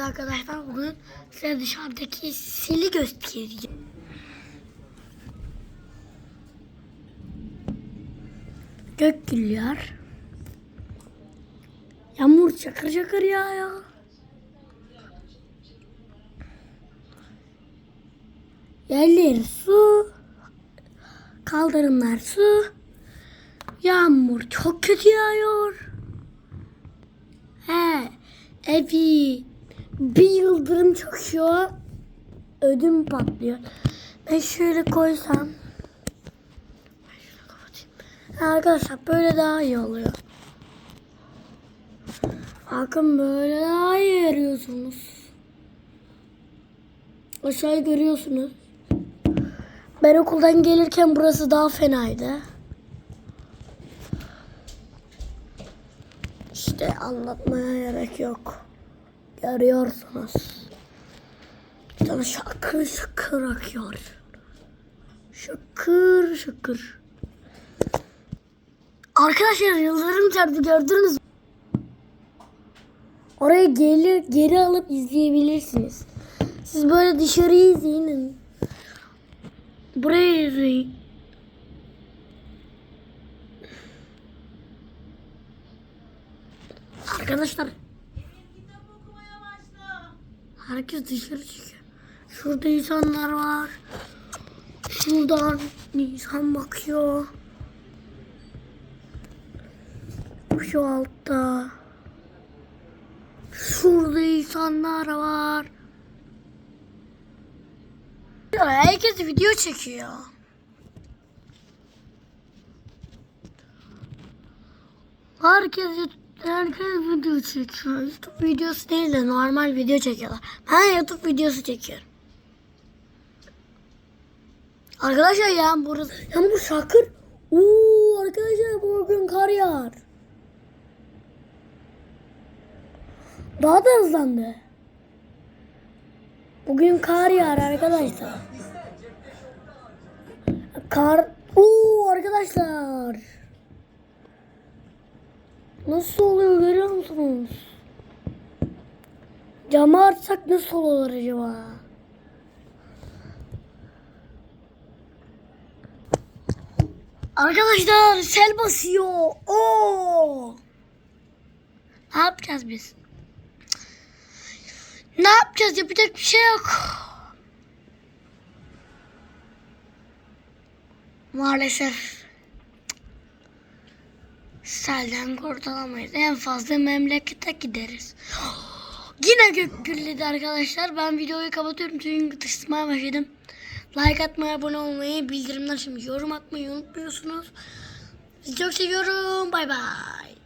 Evet arkadaşlar bugün size dışarıdaki seli göstereceğim. Gök gülüyor. Yağmur çakır çakır yağıyor. Yerler su. Kaldırımlar su. Yağmur çok kötü yağıyor. He, evi bir yıldırım çakıyor. Ödüm patlıyor. Ben şöyle koysam. Ben Arkadaşlar böyle daha iyi oluyor. Bakın böyle daha iyi görüyorsunuz. Aşağıyı görüyorsunuz. Ben okuldan gelirken burası daha fenaydı. İşte anlatmaya gerek yok. Görüyorsunuz. Tane şakır şakır akıyor. Şakır şakır. Arkadaşlar yıldırım çarptı gördünüz mü? Oraya geri, geri alıp izleyebilirsiniz. Siz böyle dışarıyı izleyin. Burayı izleyin. Arkadaşlar. Herkes dışarı çıkıyor. Şurada insanlar var. Şuradan insan bakıyor. Şu altta. Şurada insanlar var. Herkes video çekiyor. Herkes herkes video çekiyor. YouTube videosu değil de normal video çekiyorlar. Ben YouTube videosu çekiyorum. Arkadaşlar ya burası. Ya bu şakır. Oo arkadaşlar bugün kar yağar. Daha da hızlandı. Bugün kar yağar arkadaşlar. Kar. Oo arkadaşlar. Nasıl oluyor görüyor musunuz? Camı açsak nasıl olur acaba? Arkadaşlar sel basıyor. Oo. Ne yapacağız biz? Ne yapacağız? Yapacak bir şey yok. Maalesef selden kurtulamayız. En fazla memlekete gideriz. Yine gök gürledi arkadaşlar. Ben videoyu kapatıyorum çünkü tışmaya başladım. Like atmayı, abone olmayı, bildirimler şimdi yorum atmayı unutmuyorsunuz. Sizi çok seviyorum. Bay bay.